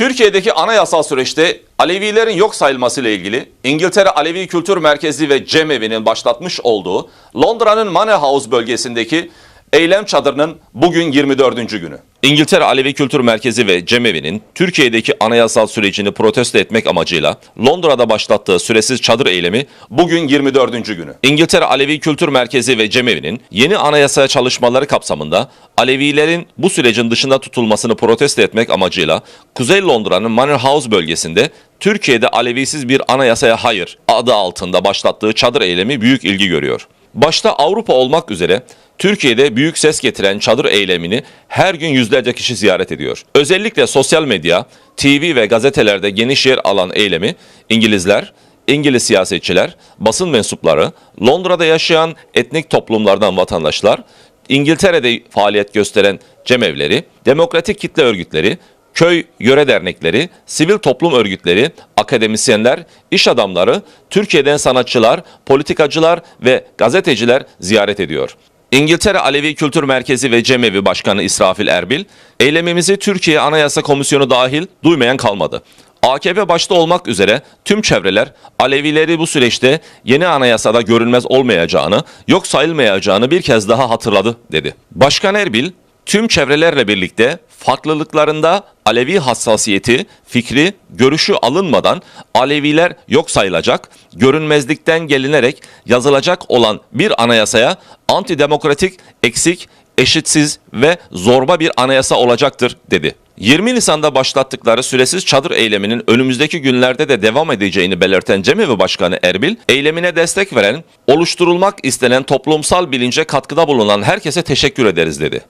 Türkiye'deki anayasal süreçte Alevilerin yok sayılması ile ilgili İngiltere Alevi Kültür Merkezi ve Cemevi'nin başlatmış olduğu Londra'nın Manor House bölgesindeki eylem çadırının bugün 24. günü. İngiltere Alevi Kültür Merkezi ve Cemevi'nin Türkiye'deki anayasal sürecini protesto etmek amacıyla Londra'da başlattığı süresiz çadır eylemi bugün 24. günü. İngiltere Alevi Kültür Merkezi ve Cemevi'nin yeni anayasaya çalışmaları kapsamında Alevilerin bu sürecin dışında tutulmasını protesto etmek amacıyla Kuzey Londra'nın Manor House bölgesinde Türkiye'de Alevisiz bir anayasaya hayır adı altında başlattığı çadır eylemi büyük ilgi görüyor. Başta Avrupa olmak üzere Türkiye'de büyük ses getiren çadır eylemini her gün yüzlerce kişi ziyaret ediyor. Özellikle sosyal medya, TV ve gazetelerde geniş yer alan eylemi İngilizler, İngiliz siyasetçiler, basın mensupları, Londra'da yaşayan etnik toplumlardan vatandaşlar, İngiltere'de faaliyet gösteren cemevleri, demokratik kitle örgütleri, köy yöre dernekleri, sivil toplum örgütleri, akademisyenler, iş adamları, Türkiye'den sanatçılar, politikacılar ve gazeteciler ziyaret ediyor. İngiltere Alevi Kültür Merkezi ve Cemevi Başkanı İsrafil Erbil, eylemimizi Türkiye Anayasa Komisyonu dahil duymayan kalmadı. AKP başta olmak üzere tüm çevreler Alevileri bu süreçte yeni anayasada görünmez olmayacağını, yok sayılmayacağını bir kez daha hatırladı dedi. Başkan Erbil, tüm çevrelerle birlikte farklılıklarında Alevi hassasiyeti, fikri, görüşü alınmadan Aleviler yok sayılacak, görünmezlikten gelinerek yazılacak olan bir anayasaya antidemokratik, eksik, eşitsiz ve zorba bir anayasa olacaktır dedi. 20 Nisan'da başlattıkları süresiz çadır eyleminin önümüzdeki günlerde de devam edeceğini belirten Cemevi Başkanı Erbil, eylemine destek veren, oluşturulmak istenen toplumsal bilince katkıda bulunan herkese teşekkür ederiz dedi.